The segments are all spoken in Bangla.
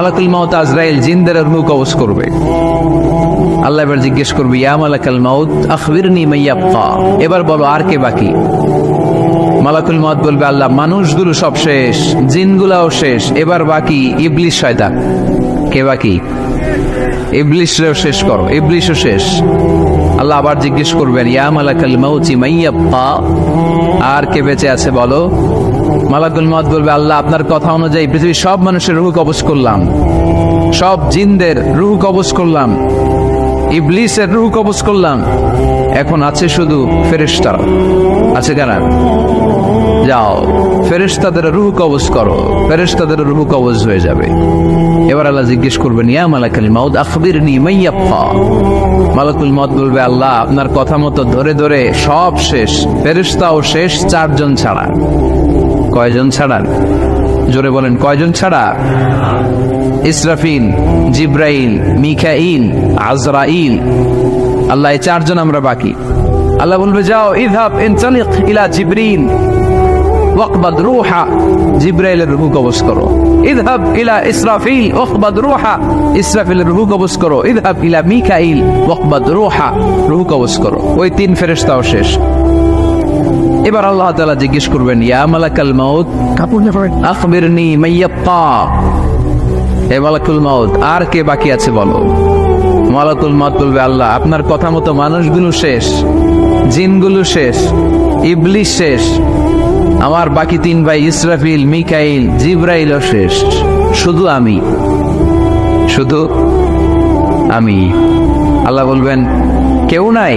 মালাকুল মাউত আজরাইল জিনদের রুহু কবজ করবে। আল্লাহ এবার জিজ্ঞেস করবে, ইয়া মালাকাল মাউত, আখবিরনি মাইয়াপ্পা এবার বলো, আর কে বাকি? মালাকুল মত বলবে, আল্লাহ, মানুষগুলো সব শেষ, জিনগুলাও শেষ, এবার বাকি ইবলিশ শয়তান। কে বাকি? ইবলিশরেও শেষ করো ইবলিশও শেষ। আল্লাহ আবার জিজ্ঞেস করবেন, ইয়া মালাকাল মাউতি মাইয়াপ্পা আর কে বেঁচে আছে বলো? মালাকুল মত বলবে, আল্লাহ, আপনার কথা অনুযায়ী পৃথিবীর সব মানুষের রুহ কবজ করলাম। সব জিনদের রুহ কবজ করলাম। ইবলিসের রুহ কবজ করলাম। এখন আছে শুধু ফেরেশতারা। আছে কেন যাও, ফেরেশতাদের রুহ কবজ করো। ফেরেশতাদের রুহ কবজ হয়ে যাবে। এবার আল্লাহ জিজ্ঞেস করবেন, ইয়া মালাকাল মাউদ আখবিরনি মাইয়াপ্পা মালাকুল মত বলবে, আল্লাহ, আপনার কথা মতো ধরে ধরে সব শেষ। ফেরেশতাও শেষ, চারজন ছাড়া। কয়জন ছাড়া? জোরে বলেন, কয়জন ছাড়া? ইসরাফিল, জিব্রাইল, মিখাইল, আজরাইল। আল্লাহ চারজন আমরা বাকি। আল্লাহ বলবে, যাও ইনতালিক ইলা কবজ করো। ইলা ইসরাফিল করো। ইলা করো। ওই তিন ফেরেশতাও শেষ। এবার আল্লাহ তালা জিজ্ঞেস করবেন ইয়া মালাকাল মাউত? আখবিরনি মাইয়াপ্পা হে মালাকুল মাউত আর কে বাকি আছে বলো? মালাকুল মাউত বলবে আল্লাহ আপনার কথা মতো মানুষগুলো শেষ জিনগুলো শেষ ইবলিশ শেষ আমার বাকি তিন ভাই ইসরাফিল মিকাইল জিব্রাইলও শেষ শুধু আমি। শুধু আমি? আল্লাহ বলবেন কেউ নাই।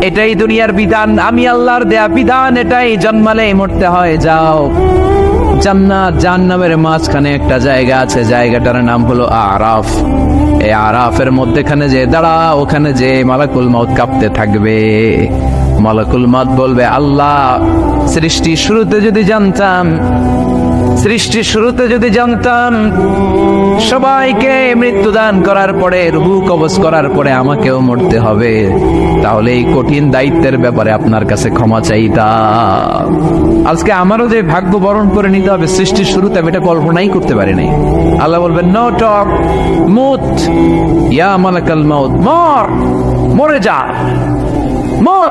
এটাই দুনিয়ার বিধান। আমি আল্লাহর দেয়া বিধান, এটাই জন্মালে মরতে হয়, যাও। জান্নাত, জাহান্নামের মাঝখানে একটা জায়গা আছে, জায়গাটার নাম হলো আরাফ। এই আরাফের মধ্যেখানে যে দাঁড়া ওখানে যে মালাকুল মাউত কাঁপতে থাকবে। মালাকুল মাউত বলবে, আল্লাহ সৃষ্টি শুরুতে যদি জানতাম সৃষ্টি শুরুতে যদি জানতাম, সবাইকে মৃত্যুদান করার পরে, রুহু কবজ করার পরে আমাকেও মরতে হবে, তাহলে এই কঠিন দায়িত্বের ব্যাপারে আপনার কাছে ক্ষমা চাইতাম। আজকে আমারও যে ভাগ্য বরণ করে নিতে হবে, সৃষ্টির শুরুতে আমি এটা কল্পনাই করতে পারি নাই। আল্লাহ বলবেন, নো টক, মুত, ইয়া মালাকাল মর, মরে যা, মর।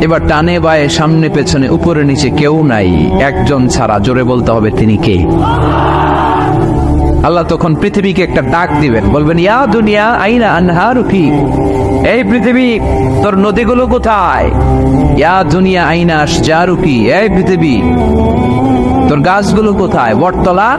এবার টানে বায়ে সামনে পেছনে, উপরে নিচে কেউ নাই। একজন ছাড়া, জোরে বলতে হবে তিনি কে? আল্লাহ তখন পৃথিবীকে একটা ডাক দিবেন। বলবেন, ইয়া দুনিয়া, আইনা আনহারুকি এই পৃথিবী, তোর নদীগুলো কোথায়? ইয়া দুনিয়া, আইনা যা আসজারুকি এই পৃথিবী, তোর গাছগুলো কোথায়? বটতলা?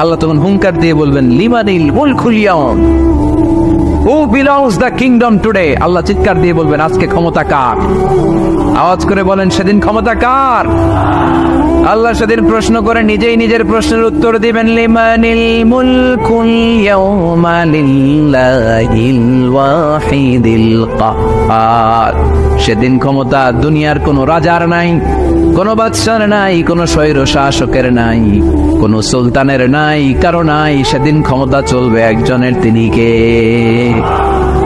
আল্লাহ তখন হুঙ্কার দিয়ে বলবেন, লিমানিল মুল খুলিয়ন who belongs the kingdom today আল্লাহ চিৎকার দিয়ে বলবেন, আজকে ক্ষমতা কার? আওয়াজ করে বলেন, সেদিন ক্ষমতা কার? আল্লাহ সেদিন প্রশ্ন করে নিজেই নিজের প্রশ্নের উত্তর দিবেন, লিমানিল মুলকুল ইয়াউমা লিল্লাহিল ওয়াহিদিল কাহ্হার সেদিন ক্ষমতা দুনিয়ার কোনো রাজার নাই। কোনো বাদশার নাই, কোনো স্বৈর শাসকের নাই, কোনো সুলতানের নাই, কারও নাই, সেদিন ক্ষমতা চলবে একজনের তিনি কে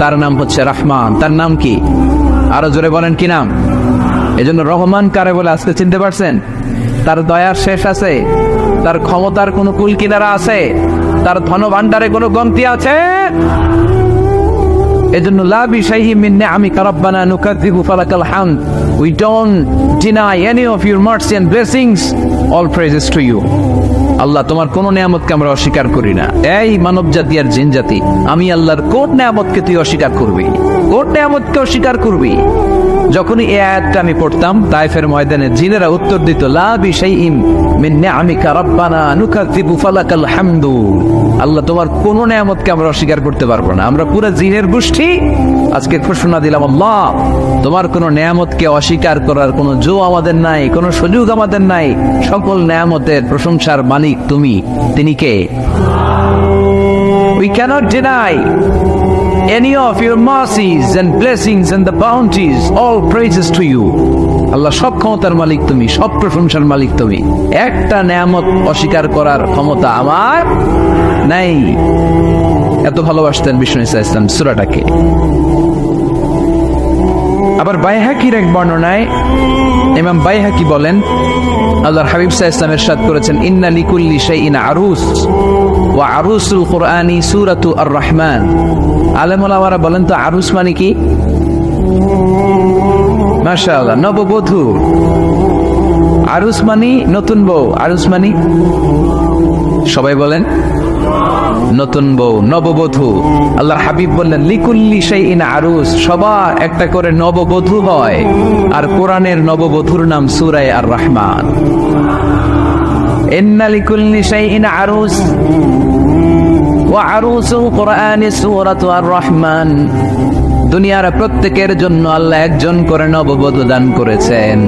তার নাম হচ্ছে রহমান। তার নাম কি? আরও জোরে বলেন কি নাম? এজন্য রহমান কারে বলে আজকে চিনতে পারছেন? তার দয়ার শেষ আছে, তার ক্ষমতার কোনো কুল কিনারা আছে, তার ধন ভান্ডারে কোনো গন্তি আছে? এজন্য লাবি বিশাইহি মিন্নে আমি কারাব্বানা নুকাযযিবু ফালাকাল হামদ। We don't deny any of your mercy and blessings all praises to you আল্লাহ, তোমার কোন নিয়ামতকে আমরা অস্বীকার করি না। এই মানব জাতি আর জিন জাতি আমি আল্লাহর কোট নিয়ামতকে তুই অস্বীকার করবি? কোন নিয়ামতকে অস্বীকার করবি? যখনই এই আয়াতটা আমি পড়তাম তাইফের ময়দানে জিনেরা উত্তর দিত আল্লাহ, তোমার কোন নিয়ামতকে আমরা অস্বীকার করতে পারব না। আমরা পুরো জিনের গোষ্ঠী। আজকে ঘোষণা দিলাম, আল্লাহ, তোমার কোন নিয়ামতকে অস্বীকার করার কোনো জো আমাদের নাই, কোনো সুযোগ আমাদের নাই। সকল নিয়ামতের প্রশংসার মালিক তুমি। তিনি কে? We cannot deny any of your mercies and blessings and the bounties, all praises to you. Allah সব ক্ষমতার মালিক তুমি সব প্রশংসার মালিক তুমি। একটা নিয়ামত অস্বীকার করার ক্ষমতা আমার নাই। এত ভালোবাসতেন বিষ্ণু ইসা ইসলাম সুরাটাকে। আবার বাইহাকির এক বর্ণনায় ইমাম বাইহাকি বলেন আল্লাহর হাবিব সাহা ইসলামের সাদ করেছেন ইন্না লিকুল্লি শাইইন আরুস ওয়া আরুসুল কোরআনি সূরাতু আর রহমান আলেমুলামারা বলেন তো, আরুস মানে কি? মাশাআল্লাহ, নববধূ। আরুস মানি নতুন বউ, আরুস মানি? সবাই বলেন, নতুন বউ, নববধূ। আল্লাহর হাবিব বললেন, লিকুল্লি শাইইন আরুস, সবার একটা করে নববধূ হয়। আর কোরআনের নববধূর নাম সূরায়ে আর রহমান ইন্না লিকুল্লি শাইইন আরুস। আর রহমান দুনিয়ার প্রত্যেকের জন্য আল্লাহ একজন করে নববধু দান করেছেন।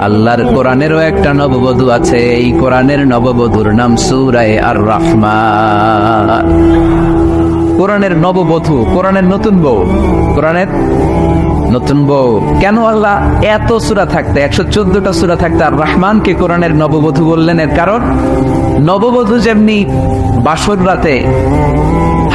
আল্লাহর কোরআনেরও একটা নববধু আছে, এই কোরআনের নববধুর নাম সুরায় আর রহমান কোরআনের নববধূ কোরআনের নতুন বউ। কোরআনের নতুন বউ। কেন আল্লাহ এত সুরা থাকতে, একশো চোদ্দটা সুরা থাকতে আর রহমানকে কোরআনের নববধু বললেন? এর কারণ নববধূ যেমনি বাসর রাতে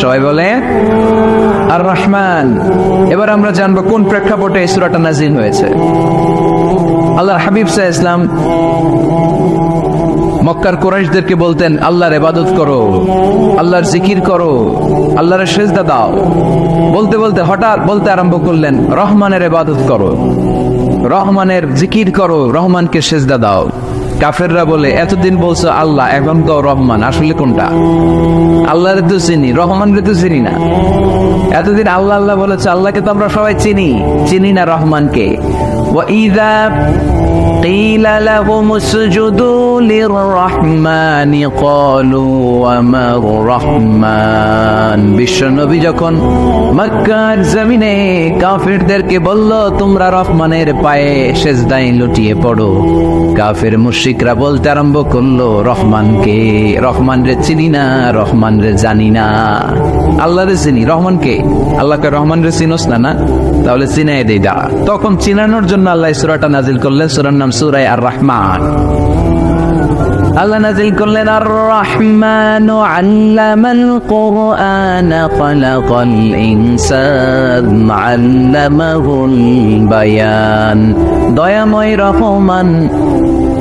সবাই বলে আর রহমান এবার আমরা জানব কোন প্রেক্ষাপটে এই সুরাটা নাজিল হয়েছে। আল্লাহর হাবিব সাহ ইসলাম মক্কার কোরাইশদেরকে বলতেন, আল্লাহর এবাদত করো, আল্লাহর জিকির করো, আল্লাহর সেজদা দাও। বলতে বলতে হঠাৎ বলতে আরম্ভ করলেন, রহমানের এবাদত করো, রহমানের জিকির করো, রহমানকে সেজদা দাও। কাফেররা বলে, এতদিন বলছো আল্লাহ, এখন তো রহমান, আসলে কোনটা? আল্লাহ তো চিনি রহমান তো চিনি না। এতদিন আল্লাহ আল্লাহ বলেছে, আল্লাহকে তো আমরা সবাই চিনি চিনি না রহমানকে। ওয়া ইদা قيل لهم اسجدوا للرحمن قالوا وما الرحمن বিশ্বনবী যখন মক্কার জমিনে কাফিরদেরকে বলল তোমরা রহমানের পায়ে সেজদায় লুটিয়ে পড়ো কাফের মুশরিকরা বলতে আরম্ভ করলো রহমানকে রহমান রে চিনি না রহমান রে জানি না আল্লাহ রে চিনি রহমানকে আল্লাহকে রহমান রে চিনোস না না তাহলে চিনাই দেই দাঁড়া তখন চিনানোর জন্য আল্লাহ সুরাটা নাজিল করলেন সুরার নাম সুরাই আর রহমান আল্লাহ নাজিল করলেন আর রহমান আল্লামাল কোরআন, খলাকাল ইনসান, আল্লামাহুল বায়ান। দয়াময় রহমান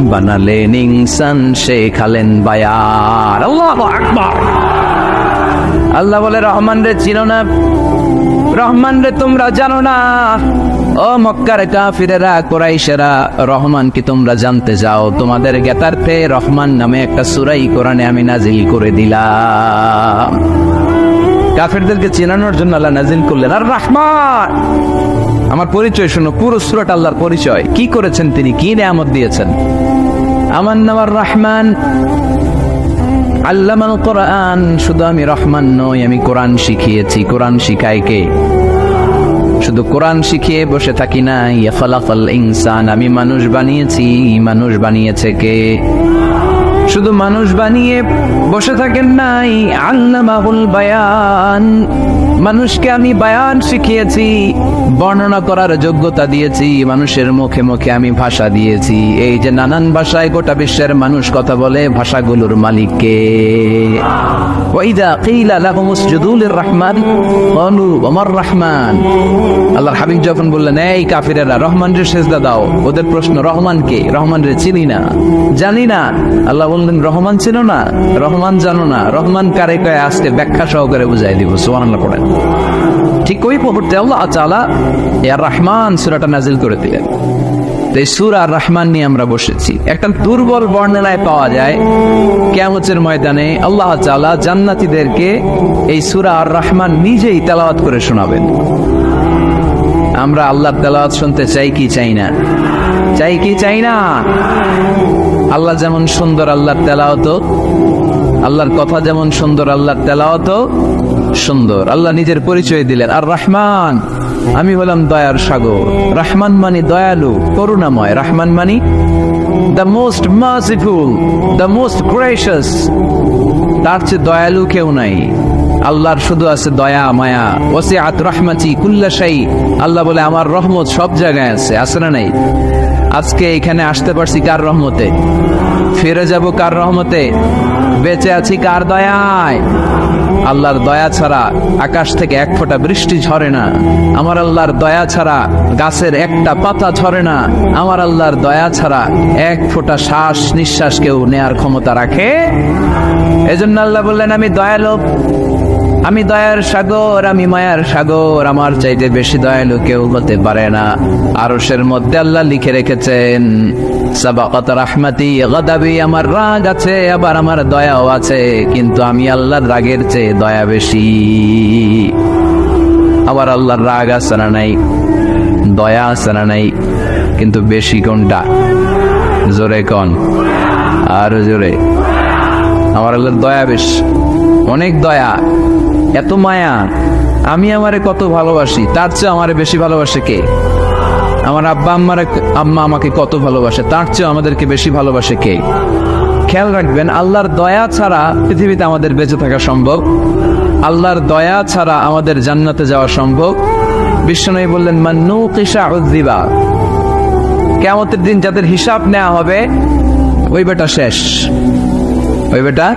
বানালেন ইনসান শেখালেন বায়ান আল্লাহু আকবার। আল্লাহ বলে, রহমান রে চিনো না। রহমান রে তোমরা জানো না। ও মক্কার কাফিরেরা, কোরাইশেরা, রহমান কি তোমরা জানতে যাও তোমাদের জ্ঞাতার্থে রহমান নামে একটা সুরাই কোরআনে আমি নাজিল করে দিলাম। কাফেরদেরকে চেনানোর জন্য আল্লাহ নাজিল করলেন। আর রহমান! আমার পরিচয় শোনো, পুরো সুরাট আল্লাহর পরিচয়। কি করেছেন তিনি? কি নেয়ামত দিয়েছেন? আমার নাম আর রহমান। আল্লামাল কোরআন। শুধু আমি রহমান নই, আমি কোরআন শিখিয়েছি। কোরআন শিখাই কে? শুধু কোরআন শিখিয়ে বসে থাকি না। ইয়াফালাফাল ইনসান, আমি মানুষ বানিয়েছি। মানুষ বানিয়েছে কে? শুধু মানুষ বানিয়ে বসে থাকেন নাই আল্লামাহুল বায়ান। মানুষকে আমি বায়ান শিখিয়েছি, বর্ণনা করার যোগ্যতা দিয়েছি, মানুষের মুখে মুখে আমি ভাষা দিয়েছি। এই যে নানান ভাষায় গোটা বিশ্বের মানুষ কথা বলে, ভাষাগুলোর মালিককে। ওমার রহমান? আল্লাহর হাবিব যখন বললেন, এই রহমান ওদের প্রশ্ন, রহমান কে? রহমান চিনি না? আল্লাহ রহমান ছিল না? রহমান জানো না। রহমান কারে কয়ে আজকে ব্যাখ্যা সহকারে বুঝাই দিব। সুবহানাল্লাহ পড়েন। ঠিক ওই মুহূর্তে আল্লাহ তাআলা ইয়ার রহমান সূরাটা নাজিল করে দিলেন। সূরা আর রহমান নিয়ে আমরা বসেছি। একটা দুর্বল বর্ণনায় পাওয়া যায় ময়দানে আল্লাহ তাআলা জান্নাতীদেরকে এই সূরা আর রহমান নিজেই তেলাওয়াত করে শোনাবেন। আমরা আল্লাহর তেলাওয়াত শুনতে চাই কি চাই না? চাই কি চাই না? আল্লাহ যেমন সুন্দর আল্লাহর তেলাওয়াত, আল্লাহর কথা যেমন সুন্দর আল্লাহর তেলাওয়াত সুন্দর। আল্লাহ নিজের পরিচয় দিলেন। আর রহমান, আমি হলাম দয়ার সাগর। রহমান মানি দয়ালু, করুণাময়। রহমান মানি the most merciful the most gracious তার চেয়ে দয়ালু কেউ নাই। আল্লাহর শুধু আছে দয়া, মায়া। ওসিআত রহমাতি কুল্লাশাই আল্লাহ বলে, আমার রহমত সব জায়গায় আছে। আছে না নাই? আজকে এখানে আসতে পারছি কার রহমতে? ফিরে যাব কার রহমতে? বেঁচে আছি কার দয়ায়? আল্লাহর দয়া ছাড়া আকাশ থেকে এক ফোঁটা বৃষ্টি ঝরে না। আমার আল্লাহর দয়া ছাড়া গাছের একটা পাতা ঝরে না। আমার আল্লাহর দয়া ছাড়া এক ফোঁটা শ্বাস নিঃশ্বাস কেউ নেয়ার ক্ষমতা রাখে? এজন্য আল্লাহ বললেন, আমি দয়ালু আমি দয়ার সাগর, আমি মায়ার সাগর। আমার চাইতে বেশি দয়ালু কেউ হতে পারে না। আরশের মধ্যে আল্লাহ লিখে রেখেছেন, সাবাকাত রাহমাতি, গাদাবি, আমার রাগ আছে, আবার আমার দয়াও আছে। কিন্তু আমি আল্লাহর রাগের চেয়ে দয়া বেশি। আবার আল্লাহর রাগ আছে না নাই? দয়া আছে না নাই? কিন্তু বেশি কোনটা? জোরে কন? আর জোরে। আমার আল্লাহর দয়া বেশ। অনেক দয়া। এত মায়া। আমি আমারে কত ভালোবাসি, তার চেয়ে আমারে বেশি ভালোবাসে কে? আমার আব্বা আম্মার আম্মা আমাকে কত ভালোবাসে, তার চেয়ে আমাদেরকে বেশি ভালোবাসে কে? খেয়াল রাখবেন, আল্লাহর দয়া ছাড়া পৃথিবীতে আমাদের বেঁচে থাকা সম্ভব। আল্লাহর দয়া ছাড়া আমাদের জান্নাতে যাওয়া সম্ভব। বিশ্বনবী বললেন মান্নু কিসা উদ্দিবা কেমতের দিন যাদের হিসাব নেওয়া হবে, ওই বেটা শেষ। ওই বেটা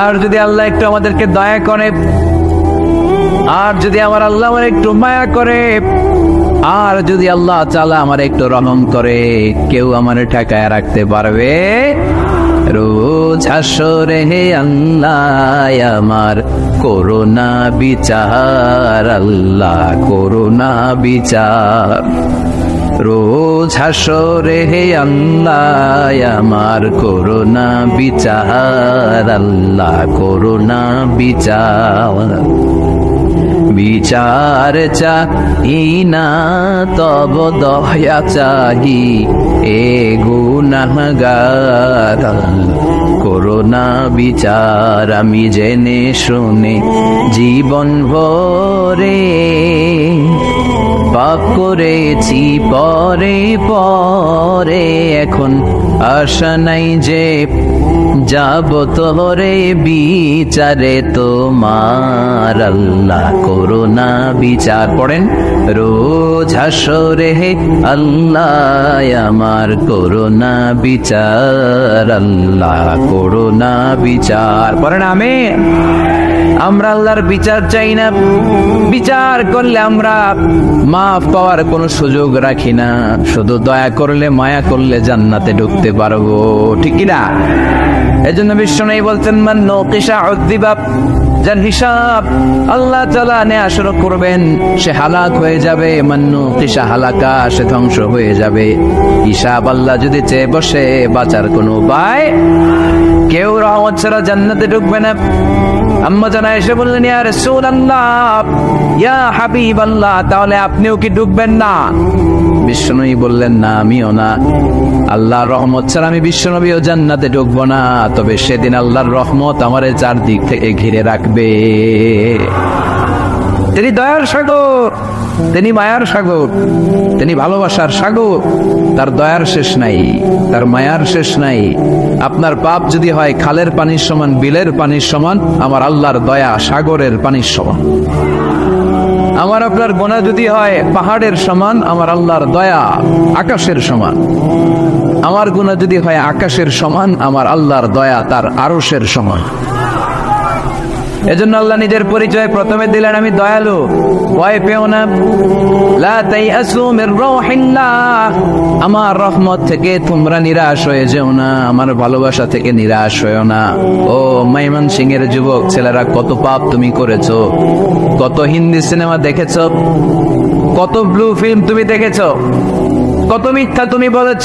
আর যদি আল্লাহ একটু আমাদেরকে দয়া করে, আর যদি আমার আল্লাহ আমার একটু মায়া করে, আর যদি আল্লাহ চালা আমার একটু রহম করে, কেউ আমার ঠেকায় রাখতে পারবে? রোজ হাসরে হে আল্লাহ, আমার করোনা বিচার, আল্লাহ করোনা বিচার। রোজ হাসরে হে আল্লাহ, আমার করোনা বিচার, আল্লাহ করোনা বিচার। বিচার চাহি না, তব দয়া চাহি, এ গুনাহগার করোনা বিচার, আমি জেনে শুনে জীবন ভরে পাপ করেছি, পরে পরে। এখন আশা নাই যে যাব তোরে বিচারে তোমার আল্লাহ করোনা বিচার। পড়েন, রোজ হাসরে হে আল্লাহ, আমার করোনা বিচার, আল্লাহ করোনা বিচার। পড়েন আমি আমরা আল্লাহর বিচার চাই না। বিচার করলে আমরা মাফ পাওয়ার কোনো সুযোগ রাখি না। শুধু দয়া করলে, মায়া করলে জান্নাতে ঢুকতে পারব। ঠিক কিনা এজন্য বিশ্ব নেই বলছেন, মান নকিসা উদ্দিবাব। যার হিসাব আল্লাহ তালা নেয়া শুরু করবেন, সে হালাক হয়ে যাবে। মান্নু কিসা হালাকা, সে ধ্বংস হয়ে যাবে। হিসাব আল্লাহ যদি চেয়ে বসে, বাঁচার কোনো উপায় কেউ রহমত ছাড়া জান্নাতে ঢুকবে না। আম্মা জানা এসে বললেন, ইয়া রাসূলুল্লাহ, ইয়া হাবিবাল্লাহ, তাহলে আপনিও কি ঢুকবেন না? বিশ্বনবী বললেন, না, আমিও না। আল্লাহর রহমত ছাড়া আমি বিশ্বনবীও জান্নাতে ঢুকবো না। তবে সেদিন আল্লাহর রহমত আমার চারদিক থেকে ঘিরে রাখবে। তিনি দয়ার সাগর, তিনি মায়ার সাগর, তিনি ভালোবাসার সাগর। তার দয়ার শেষ নাই, তার মায়ার শেষ নাই। আপনার পাপ যদি হয়, খালের পানির সমান, বিলের পানির সমান, আমার আল্লাহর দয়া সাগরের পানির সমান। আমার আপনার গোনা যদি হয়, পাহাড়ের সমান, আমার আল্লাহর দয়া আকাশের সমান। আমার গুণা যদি হয়, আকাশের সমান, আমার আল্লাহর দয়া তার আরশের সমান। এজন্য আল্লাহ নিজের পরিচয় প্রথমে দিলেন, আমি দয়ালু, ভয় পেও না। আমার রহমত থেকে তোমরা নিরাশ হয়ে যেও না, আমার ভালোবাসা থেকে নিরাশ হয়েও না। ও মাইমান সিং এর যুবক, ছেলেরা, কত পাপ তুমি করেছ, কত হিন্দি সিনেমা দেখেছ, কত ব্লু ফিল্ম তুমি দেখেছ, কত মিথ্যা তুমি বলেছ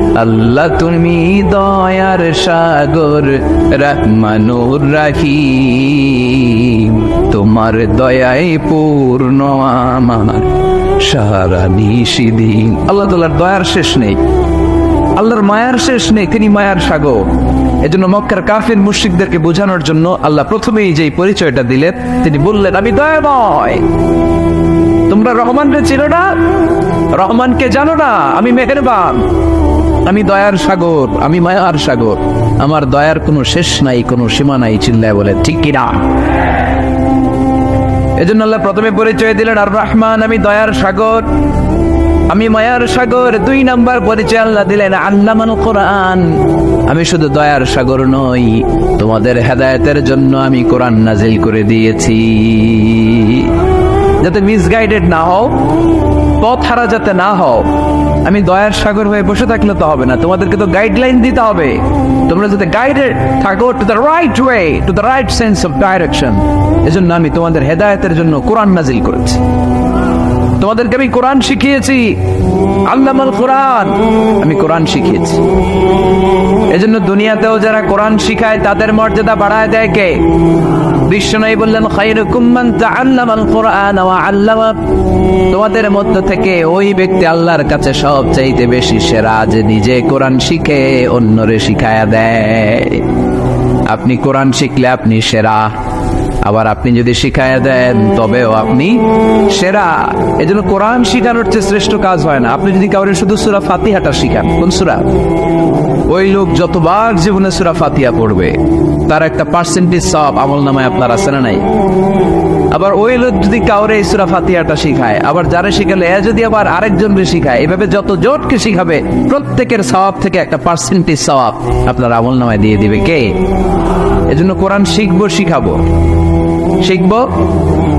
আল্লাহ তুমি দয়ার সাগর, রহমানুর রাহিম। তোমার দয়াই পূর্ণ আমার, সারা নিশিদিন। আল্লাহ তালার দয়ার শেষ নেই। আল্লাহর মায়ার শেষ নেই, তিনি মায়ার সাগর। এজন্য মক্কার কাফির মুশরিকদেরকে বোঝানোর জন্য আল্লাহ প্রথমেই যেই পরিচয়টা দিলেন, তিনি বললেন, আমি দয়াময়। তোমরা রহমানকে চিনো না? রহমানকে জানো না? আমি মেহেরবান। আমি দয়ার সাগর, আমি মায়ার সাগর। আমার দয়ার কোনো শেষ নাই, কোনো সীমা নাই চিল্লায় বলে, ঠিক কিনা এজন্য আল্লাহ প্রথমে পরিচয় দিলেন, আর রহমান, আমি দয়ার সাগর, আমি মায়ার সাগর। দুই নাম্বার পরিচয় আল্লাহ দিলেন আল্লামান কোরআন, আমি শুধু দয়ার সাগর নই, তোমাদের হেদায়েতের জন্য আমি কোরআন নাজিল করে দিয়েছি। যাতে মিসগাইডেড না হও পথ হারা যাতে না হও, আমি দয়ার সাগর হয়ে বসে থাকলে তো হবে না। তোমাদেরকে তো গাইডলাইন দিতে হবে। তোমরা যাতে গাইডেড থাকো to the right way to the right sense of direction এজন্য আমি তোমাদের হেদায়তের জন্য কোরআন নাজিল করেছি। তোমাদেরকে আমি কোরআন শিখিয়েছি, আল্লামাল কোরআন, আমি কোরআন শিখিয়েছি। এজন্য দুনিয়াতেও যারা কোরআন শিখায়, তাদের মর্যাদা বাড়ায় দেয় কে? বিশ্বনবী বললেন, খায়রুকুম মান তাআল্লামাল কোরআন ওয়া আল্লামা তোমাদের মধ্য থেকে ওই ব্যক্তি আল্লাহর কাছে সব চাইতে বেশি সেরা যে নিজে কোরআন শিখে, অন্যরে শিখায়া দেয়। আপনি কোরআন শিখলে আপনি সেরা, আবার আপনি যদি শিখায়া দেন, তবেও আপনি সেরা। এজন্য কোরআন শিখানোর চেয়ে শ্রেষ্ঠ কাজ হয় না। আপনি যদি কাউরে শুধু সুরা ফাতিহাটা শিখান, কোন সুরা? ওই লোক যতবার জীবনে সুরা ফাতিহা পড়বে তার একটা পার্সেন্টেজ সব আমল নামায় আপনার আছে না নাই? আবার ওই লোক যদি কাউরে ইসরা ফাতিয়াটা শিখায়, আবার যারা শিখালে, এ যদি আবার আরেকজনকে শিখায়, এভাবে যত জোটকে শিখাবে, প্রত্যেকের স্বভাব থেকে একটা পার্সেন্টেজ স্বভাব আপনার আমল নামায় দিয়ে দিবে কে? এজন্য কোরআন শিখব, শিখাবো। শিখব?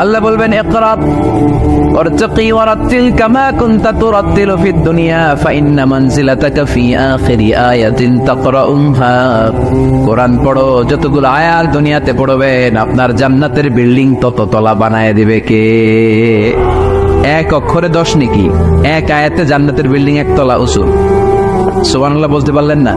আল্লাহ বলবেন একরাত কোরআন পড়ো, যতগুলো দুনিয়াতে পড়বেন, আপনার জান্নাতের বিল্ডিং তত তলা বানায় দিবে কে? এক অক্ষরে দশ নাকি? এক আয়াতে জান্নাতের বিল্ডিং একতলা উঁচু। সোবানাল্লাহ বলতে পারলেন না?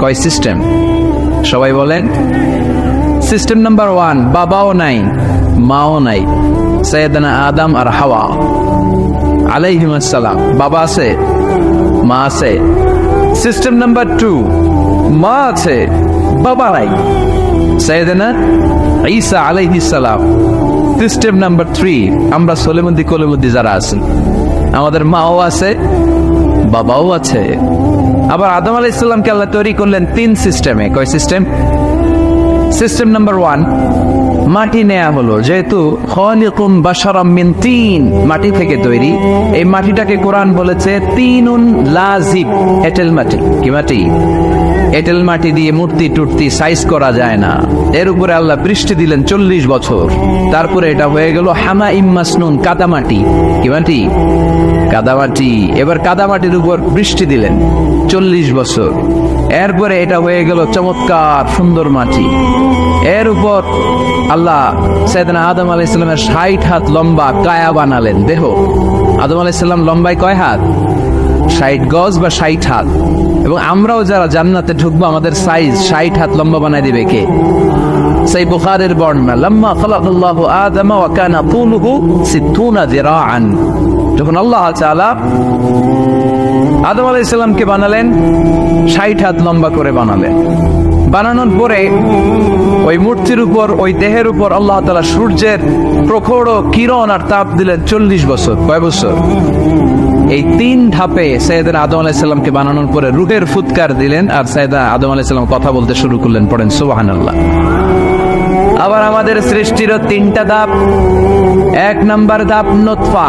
কয় সিস্টেম সবাই বলেন। সিস্টেম নাম্বার ওয়ান বাবাও নাই, মাও নাই, সৈয়দনা আদম আর হাওয়া। আলাইহিম আসসালাম, বাবা আছে, মা আছে। সিস্টেম নাম্বার টু মা আছে, বাবা নাই। সৈয়দনা ঈসা আলাইহিস সালাম। সিস্টেম নাম্বার থ্রি আমরা সোলেমন্দি কোলেমন্দি যারা আছি আমাদের মাও আছে, বাবাও আছে। আবার আদম আলাহ ইসলামকে আল্লাহ তৈরি করলেন তিন সিস্টেমে কয় সিস্টেম সিস্টেম নাম্বার ওয়ান মাটি নেয়া হলো। যেহেতু খলিকুম বাশারাম মিন তিন মাটি থেকে তৈরি, এই মাটিটাকে কোরআন বলেছে তিনুন লাজিব এটেল মাটি। কি মাটি? এটেল মাটি দিয়ে মূর্তি টুর্তি সাইজ করা যায় না। এর উপরে আল্লাহ বৃষ্টি দিলেন চল্লিশ বছর। তারপরে এটা হয়ে গেল হামা ইম্মাসনুন কাদামাটি। কি মাটি? কাদামাটি। এবার কাদামাটির উপর বৃষ্টি দিলেন চল্লিশ বছর। এরপরে এটা হয়ে গেল চমৎকার সুন্দর মাটি। এর উপর আল্লাহ সৈয়দনা আদম আলাহ ইসলামের ষাট হাত লম্বা কায়া বানালেন। দেহ। আদম আলাহ ইসলাম লম্বায় কয় হাত? ষাট গজ বা ষাট হাত। এবং আমরাও যারা জান্নাতে ঢুকবো, আমাদের সাইজ ষাট হাত লম্বা বানাই দিবে কে? সেই বুখারের আল্লাহ আদম বানালেন, ষাট হাত লম্বা করে বানালেন। বানানোর পরে ওই মূর্তির উপর, ওই দেহের উপর আল্লাহ তাআলা সূর্যের প্রখর কিরণ আর তাপ দিলেন চল্লিশ বছর, কয় বছর? এই তিন ধাপে সৈয়দ আদম আলাইসাল্লামকে বানানোর পরে রুহের ফুৎকার দিলেন আর সৈয়দা আদম আলাইসাল্লাম কথা বলতে শুরু করলেন, পড়েন সুবাহান আল্লাহ আবার আমাদের সৃষ্টিরও তিনটা ধাপ। এক নম্বর ধাপ নোতফা।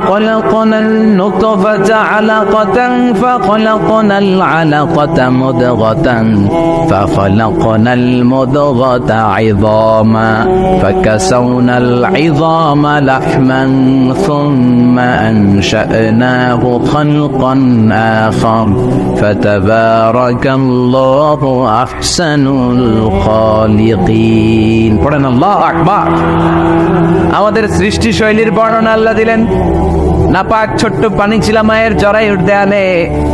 خلقنا النطفة علقة فخلقنا العلقة مدغة فخلقنا المدغة عظاما فكسونا العظام لحما ثم أنشأناه خلقا آخر فتبارك الله أحسن الخالقين পড়েন আল্লাহ আকবার আমাদের সৃষ্টি শৈলীর বর্ণনা আল্লাহ দিলেন নাপাক ছোট্ট পানি মায়ের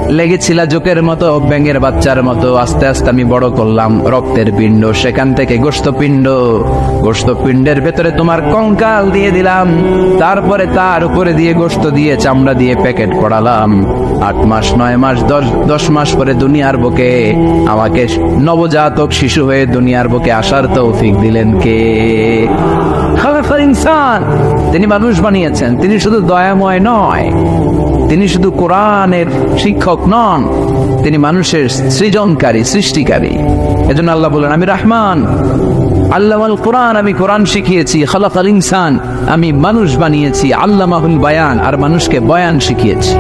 লেগেছিল জোকের মতো, ব্যাঙের বাচ্চার মতো। আস্তে আস্তে আমি বড় করলাম রক্তের পিণ্ড। সেখান থেকে গোস্ত পিণ্ড গোস্ত পিণ্ডের ভেতরে তোমার কঙ্কাল দিয়ে দিলাম। তারপরে তার উপরে দিয়ে গোস্ত দিয়ে চামড়া দিয়ে প্যাকেট পড়ালাম। আট মাস, নয় মাস, দশ দশ মাস পরে দুনিয়ার বুকে আমাকে নবজাতক শিশু হয়ে দুনিয়ার বুকে আসার তৌফিক দিলেন কে? ইনসান, তিনি মানুষ বানিয়েছেন। তিনি শুধু দয়াময় নয়, তিনি শুধু কোরআনের শিক্ষক নন, তিনি মানুষের সৃজনকারী, সৃষ্টিকারী। এজন্য আল্লাহ বলেন আমি রহমান আল্লাহ কোরআন, আমি কোরআন শিখিয়েছি খালাকাল ইনসান, আমি মানুষ বানিয়েছি আল্লাহ বায়ান, আর মানুষকে বয়ান শিখিয়েছি।